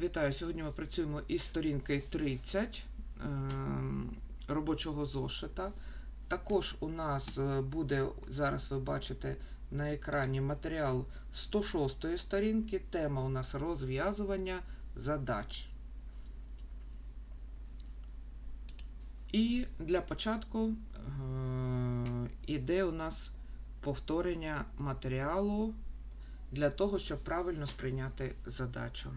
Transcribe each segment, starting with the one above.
Вітаю! Сьогодні ми працюємо із сторінки 30 ем, робочого зошита. Також у нас е, буде, зараз ви бачите на екрані матеріал 106 сторінки. Тема у нас розв'язування задач. І для початку е, іде у нас повторення матеріалу для того, щоб правильно сприйняти задачу.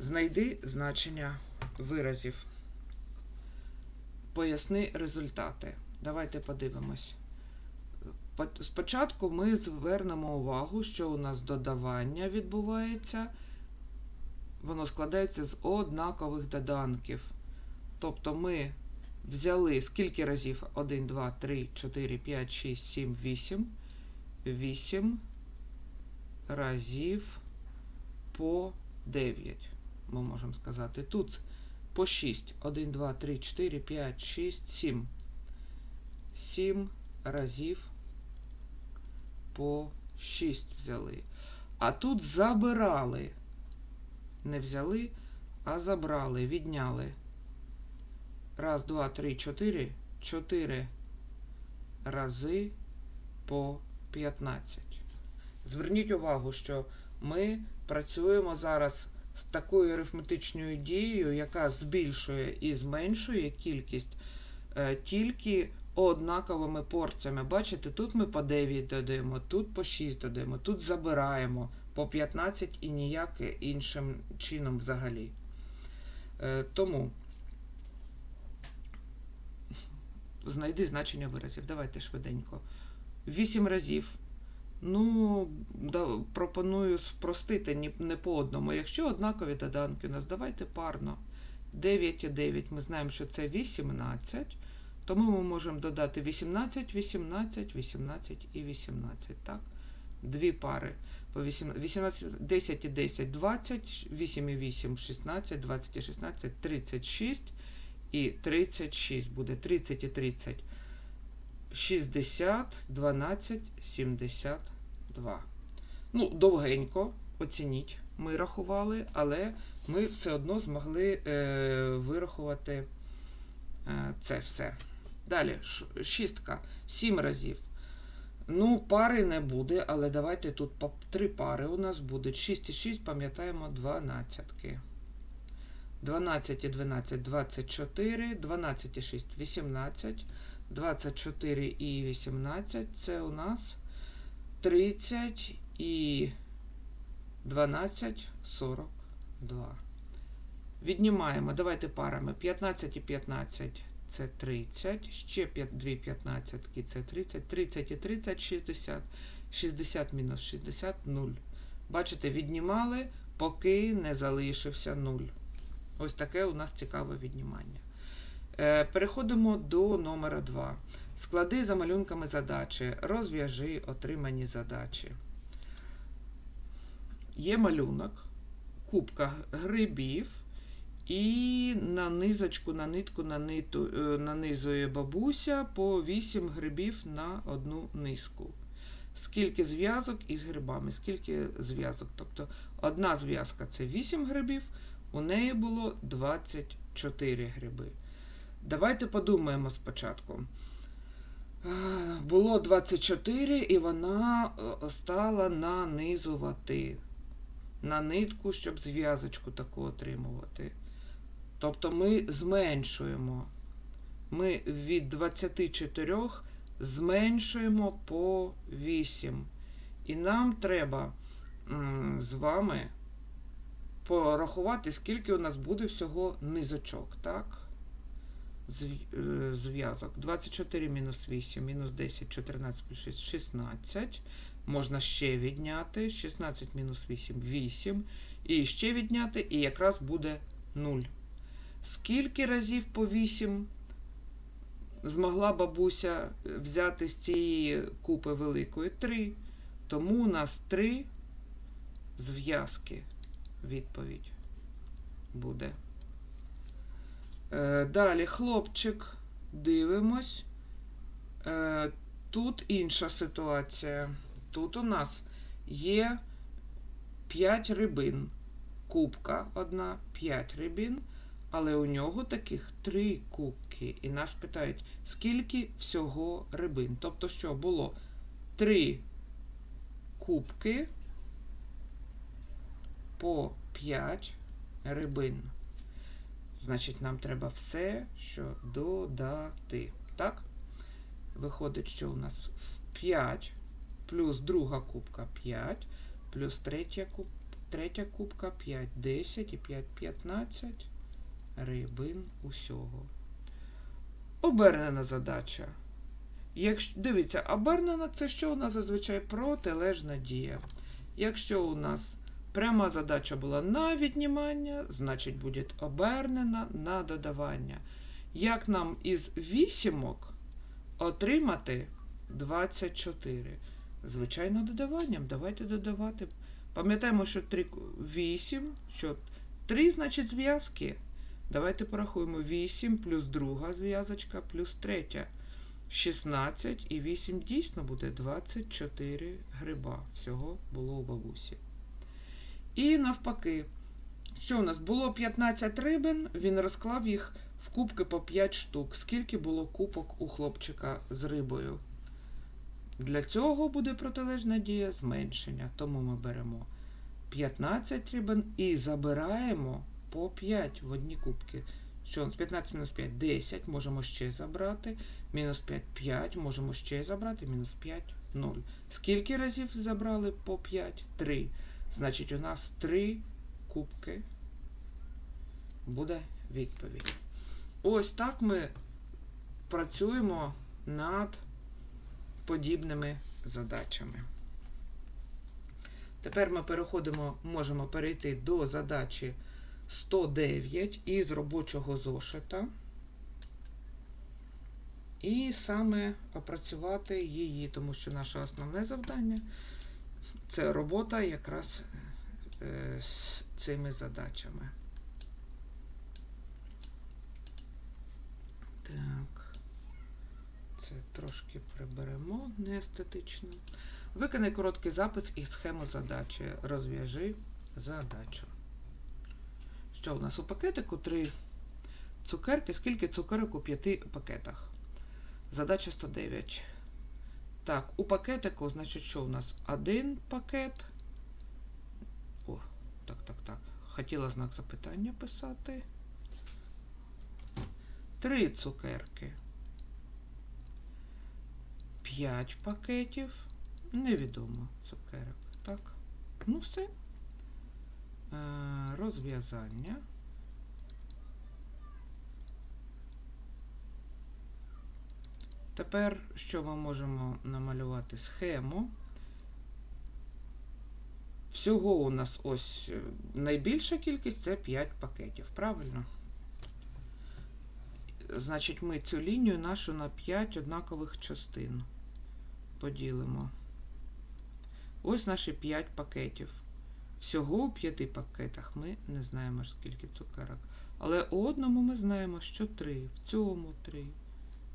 Знайди значення виразів. Поясни результати. Давайте подивимось. Спочатку ми звернемо увагу, що у нас додавання відбувається. Воно складається з однакових доданків. Тобто ми взяли скільки разів? 1, 2, 3, 4, 5, 6, 7, 8. 8 разів по 9 ми можемо сказати. Тут по 6. 1, 2, 3, 4, 5, 6, 7. 7 разів по 6 взяли. А тут забирали. Не взяли, а забрали, відняли. Раз, два, три, чотири. Чотири рази по 15. Зверніть увагу, що ми працюємо зараз з такою арифметичною дією, яка збільшує і зменшує кількість е, тільки однаковими порціями. Бачите, тут ми по 9 додаємо, тут по 6 додаємо, тут забираємо по 15 і ніяк іншим чином взагалі. Е, тому знайди значення виразів. Давайте швиденько. 8 разів. Ну, да, пропоную спростити не по одному. Якщо однакові доданки у нас, давайте парно. 9 і 9, ми знаємо, що це 18. Тому ми можемо додати 18, 18, 18 і 18. Так? Дві пари. По 18, 18, 10 і 10, 20, 8 і 8, 16, 20 і 16, 36 і 36 буде. 30 і 30. 60, 12, 72. Ну, довгенько, оцініть, ми рахували, але ми все одно змогли е, вирахувати е, це все. Далі, шістка, сім разів. Ну, пари не буде, але давайте тут по три пари у нас будуть. 6 і 6, пам'ятаємо, 12. 12 і 12, 24, 12 і 6, 18. 24 і 18 це у нас 30 і 12, 42. Віднімаємо, давайте парами. 15 і 15 це 30, ще 5, 2 15 це 30, 30 і 30, 60. 60 мінус 60 0. Бачите, віднімали, поки не залишився 0. Ось таке у нас цікаве віднімання. Е, Переходимо до номера 2. Склади за малюнками задачі. Розв'яжи отримані задачі. Є малюнок, кубка грибів, і на низочку, на нитку е, нанизує бабуся по 8 грибів на одну низку. Скільки зв'язок із грибами? Скільки зв'язок? Тобто одна зв'язка це 8 грибів, у неї було 24 гриби. Давайте подумаємо спочатку. Було 24, і вона е, стала нанизувати на нитку, щоб зв'язочку таку отримувати. Тобто ми зменшуємо. Ми від 24 зменшуємо по 8. І нам треба з вами порахувати, скільки у нас буде всього низочок, так? Е, Зв'язок. 24 мінус 8, мінус 10, 14 плюс 6, 16. Можна ще відняти. 16 мінус 8, 8. І ще відняти, і якраз буде 0. Скільки разів по 8 змогла бабуся взяти з цієї купи великої? 3. Тому у нас 3 зв'язки. Відповідь буде. Е, Далі хлопчик. Дивимось. Е, Тут інша ситуація. Тут у нас є 5 рибин. кубка одна, 5 рибин, але у нього таких 3 кубки. І нас питають, скільки всього рибин. Тобто, що було 3 кубки по 5 рибин. Значить, нам треба все, що додати. Так? Виходить, що у нас 5 плюс друга кубка 5, плюс третя, куб, третя кубка 5, 10 і 5, 15 рибин усього. Обернена задача. Якщо, дивіться, обернена це що у нас зазвичай протилежна дія. Якщо у нас пряма задача була на віднімання, значить буде обернена на додавання. Як нам із вісімок отримати 24? Звичайно, додаванням. Давайте додавати. Пам'ятаємо, що 3, 8, що 3 значить зв'язки. Давайте порахуємо 8 плюс друга зв'язочка плюс третя. 16 і 8 дійсно буде 24 гриба. Всього було у бабусі. І навпаки, що у нас було 15 рибин, він розклав їх в кубки по 5 штук. Скільки було кубок у хлопчика з рибою? Для цього буде протилежна дія зменшення. Тому ми беремо 15 рибин і забираємо по 5 в одні кубки. Що у нас 15 мінус 5 10, можемо ще забрати. Мінус 5 5, можемо ще забрати. Мінус 5 0. Скільки разів забрали по 5? 3. Значить, у нас 3 кубки буде відповідь. Ось так ми працюємо над подібними задачами. Тепер ми переходимо, можемо перейти до задачі 109 із робочого зошита. І саме опрацювати її, тому що наше основне завдання це робота якраз е, з цими задачами. Так, це трошки приберемо неестетично. Виконай короткий запис і схему задачі. Розв'яжи задачу. Що у нас у пакетику? Три цукерки. Скільки цукерок у п'яти пакетах? Задача 109. Так, у пакетику, значить, що у нас? Один пакет. О, так, так, так. Хотіла знак запитання писати. Три цукерки. П'ять пакетів. Невідомо цукерок. Так. Ну все. Е, розв'язання. Тепер що ми можемо намалювати схему? Всього у нас ось е, найбільша кількість це 5 пакетів, правильно? Значить, ми цю лінію нашу на 5 однакових частин поділимо. Ось наші 5 пакетів. Всього у 5 пакетах ми не знаємо, скільки цукерок. Але у одному ми знаємо, що 3. В цьому 3,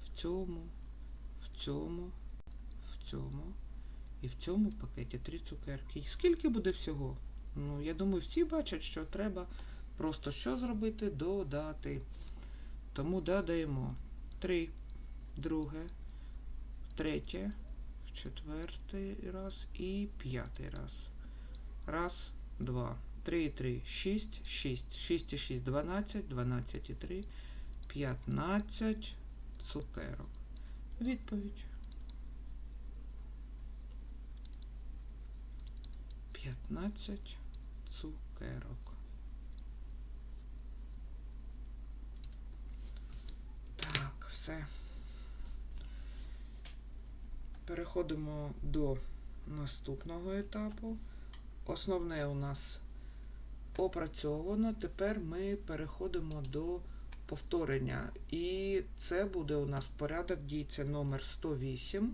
в цьому, цьому, в цьому і в цьому пакеті 3 цукерки. Скільки буде всього? Ну, я думаю, всі бачать, що треба просто що зробити? Додати. Тому додаємо 3, друге, третє, в четвертий раз і п'ятий раз. Раз, два, три і три, шість, шість, шість і шість, дванадцять, дванадцять і три, п'ятнадцять цукерок. Відповідь. П'ятнадцять цукерок. Так, все. Переходимо до наступного етапу. Основне у нас опрацьовано. Тепер ми переходимо до повторення. І це буде у нас порядок дій, це номер 108.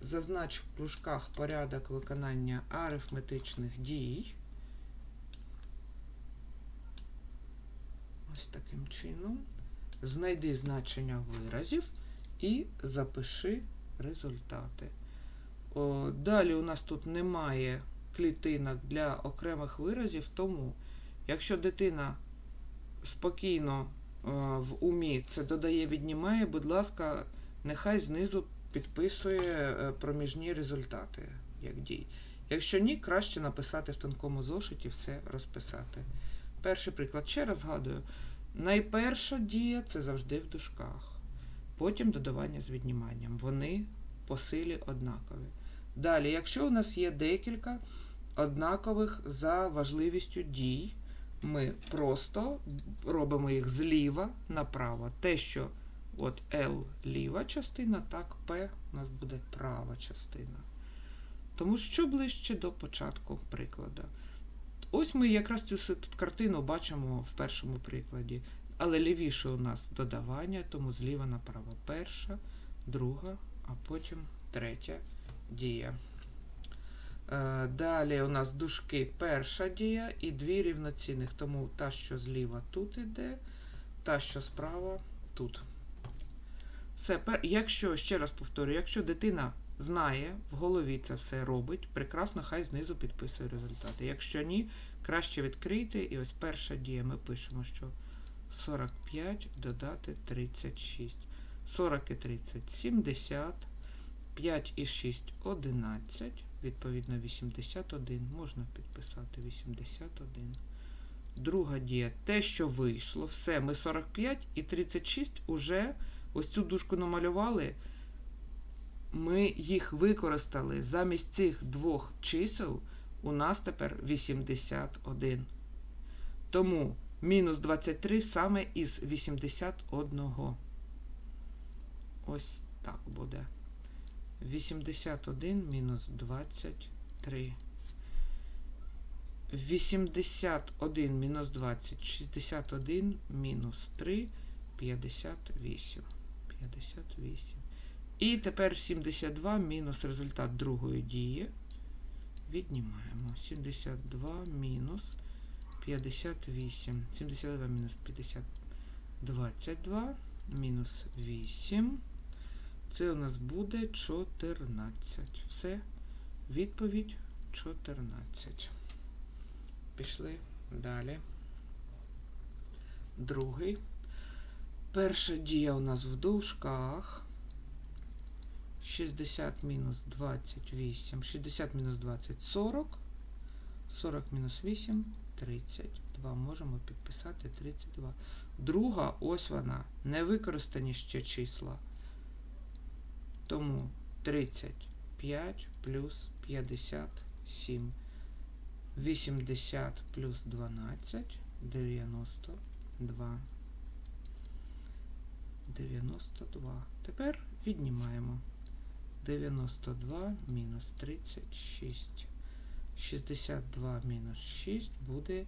Зазнач в кружках порядок виконання арифметичних дій. Ось таким чином. Знайди значення виразів і запиши результати. О, далі у нас тут немає клітинок для окремих виразів, тому Якщо дитина спокійно в умі це додає, віднімає, будь ласка, нехай знизу підписує е, проміжні результати як дій. Якщо ні, краще написати в тонкому зошиті, все розписати. Перший приклад, ще раз згадую, найперша дія це завжди в дужках. Потім додавання з відніманням. Вони по силі однакові. Далі, якщо у нас є декілька однакових за важливістю дій, ми просто робимо їх зліва направо. Те, що от L ліва частина, так P у нас буде права частина. Тому що ближче до початку прикладу. Ось ми якраз цю картину бачимо в першому прикладі. Але лівіше у нас додавання, тому зліва направо перша, друга, а потім третя дія. Е, Далі у нас дужки перша дія і дві рівноцінних, тому та, що зліва тут іде, та, що справа тут. Все, якщо, ще раз повторюю, якщо дитина знає, в голові це все робить, прекрасно, хай знизу підписує результати. Якщо ні, краще відкрийте. І ось перша дія ми пишемо, що 45 додати 36. 40 і 30 70. 5 і 6 11. Відповідно, 81. Можна підписати 81. Друга дія. Те, що вийшло, все, ми 45 і 36 уже ось цю дужку намалювали. Ми їх використали замість цих двох чисел. У нас тепер 81. Тому мінус 23 саме із 81. Ось так буде. 81 мінус 23. 81 мінус 20. 61 мінус 3. 58. 58. І тепер 72 мінус результат другої дії. Віднімаємо. 72 мінус 58. 72 мінус 50. 22 мінус 8. Це у нас буде 14. Все. Відповідь 14. Пішли далі. Другий. Перша дія у нас в дужках. 60 мінус 28. 60 мінус 20 40. 40 мінус 8 32. Можемо підписати 32. Друга, ось вона. Не використані ще числа. Тому 35 плюс 57. 80 плюс 12. 92. 92. Тепер віднімаємо. 92 мінус 36. 62 мінус 6 буде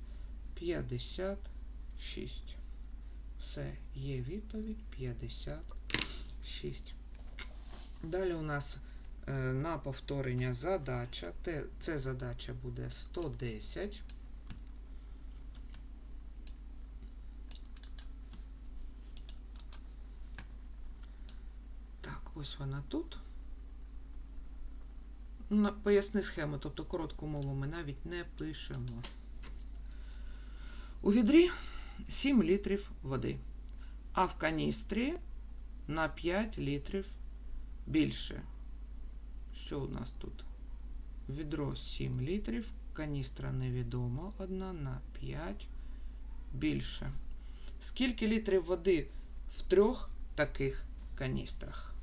56. Все, є відповідь 56. Далі у нас е, на повторення задача. Це задача буде 110. Так, ось вона тут. Поясни схему, тобто коротку мову ми навіть не пишемо. У відрі 7 літрів води, а в каністрі на 5 літрів більше. Що у нас тут? Відро 7 літрів, каністра невідомо, одна на 5 більше. Скільки літрів води в трьох таких каністрах?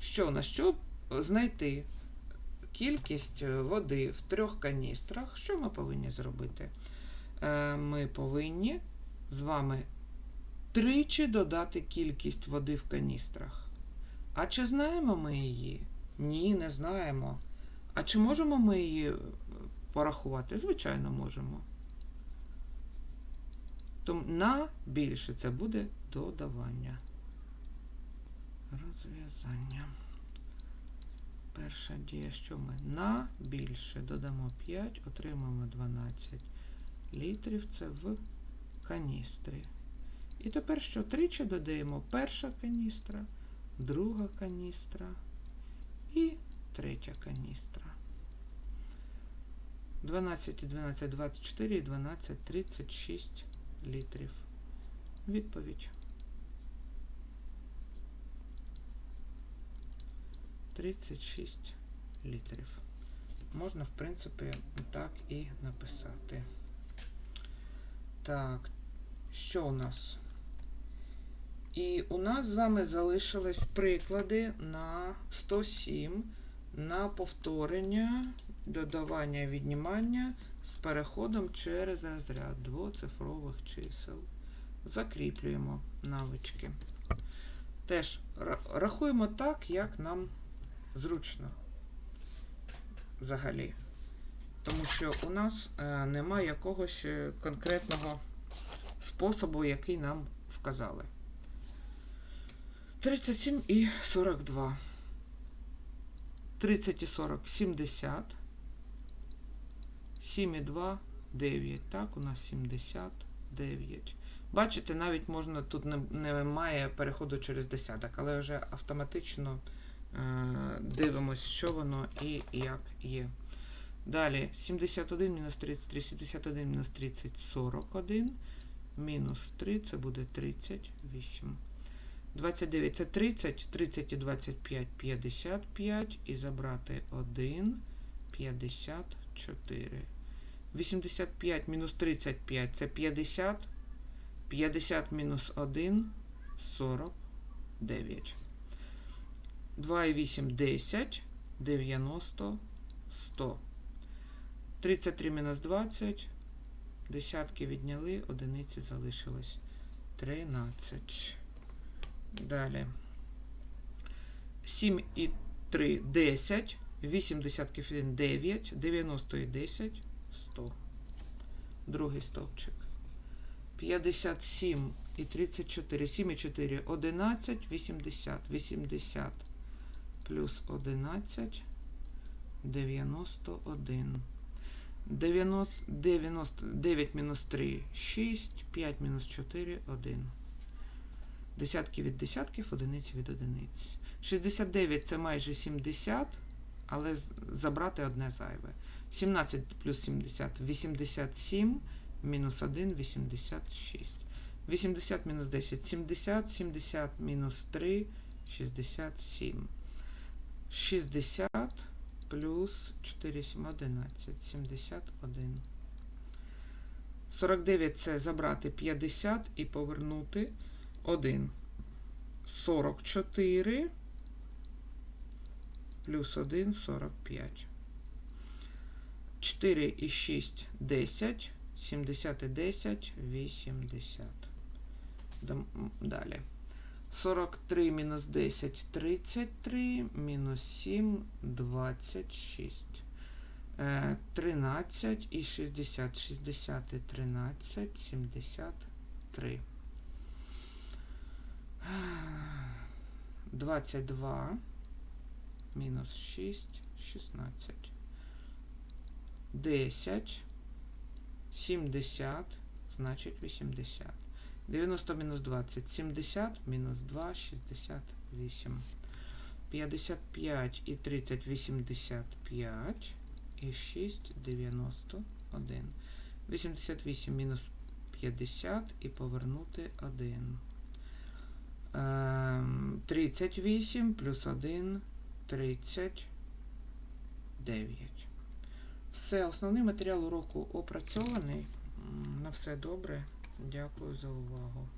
Що у нас? Щоб знайти кількість е, води в трьох каністрах, що ми повинні зробити? Е, Ми повинні з вами тричі додати кількість води в каністрах. А чи знаємо ми її? Ні, не знаємо. А чи можемо ми її е, порахувати? Звичайно, можемо. Тому на більше це буде додавання. Розв'язання. Перша дія, що ми на більше додамо 5, отримаємо 12 літрів. Це в каністрі. І тепер що? Тричі додаємо перша каністра, друга каністра і третя каністра. 12 і 12, 24 і 12, 36 літрів. Відповідь. 36 літрів. Можна, в принципі, так і написати. Так, що у нас? І у нас з вами залишились приклади на 107 на повторення, додавання віднімання з переходом через розряд двоцифрових чисел. Закріплюємо навички. Теж рахуємо так, як нам зручно взагалі. Тому що у нас е, немає якогось е, конкретного способу, який нам вказали. 37 і 42. 30 і 40 70. 7 і 2 9. Так, у нас 79. Бачите, навіть можна тут не, немає переходу через десяток, але вже автоматично е, дивимось, що воно і як є. Далі 71 мінус 33, 71 мінус 30, 41. Мінус 3 це буде 38. 29 це 30, 30 і 25 55 і забрати 1 54. 85 мінус 35 це 50. 50 мінус 1 49. 2 і 8 10 90 100. 33 мінус 20. Десятки відняли, одиниці залишилось 13. Далі. 7 і 3 10. 8 десятків 1 9. 90 і 10 100. Другий стовпчик. 57 і 34. 7 і 4 11. 80. 80 плюс 11. 91. 90, 99 мінус 3 6. 5 мінус 4 1. Десятки від десятків, одиниці від одиниць. 69 це майже 70, але забрати одне зайве. 17 плюс 70 87, мінус 1 86. 80 мінус 10 70, 70 мінус 3 67. 60 плюс 4 7 11 71. 49 це забрати 50 і повернути 1. 44 плюс 1 45. 4 і 6 10. 70 і 10 80. Дам- м, Далі. 43 мінус 10 33, мінус 7 26. Е, 13 і 60. 60 і 13 73. 22 мінус 6 16. 10 70 значить 80. 90 мінус 20 70 мінус 2 68. 55 і 30 85 і 6 91. 88 мінус 50 і повернути 1. Ем, 38 плюс 1 39. Все, основний матеріал уроку опрацьований. На все добре. Дякую за увагу.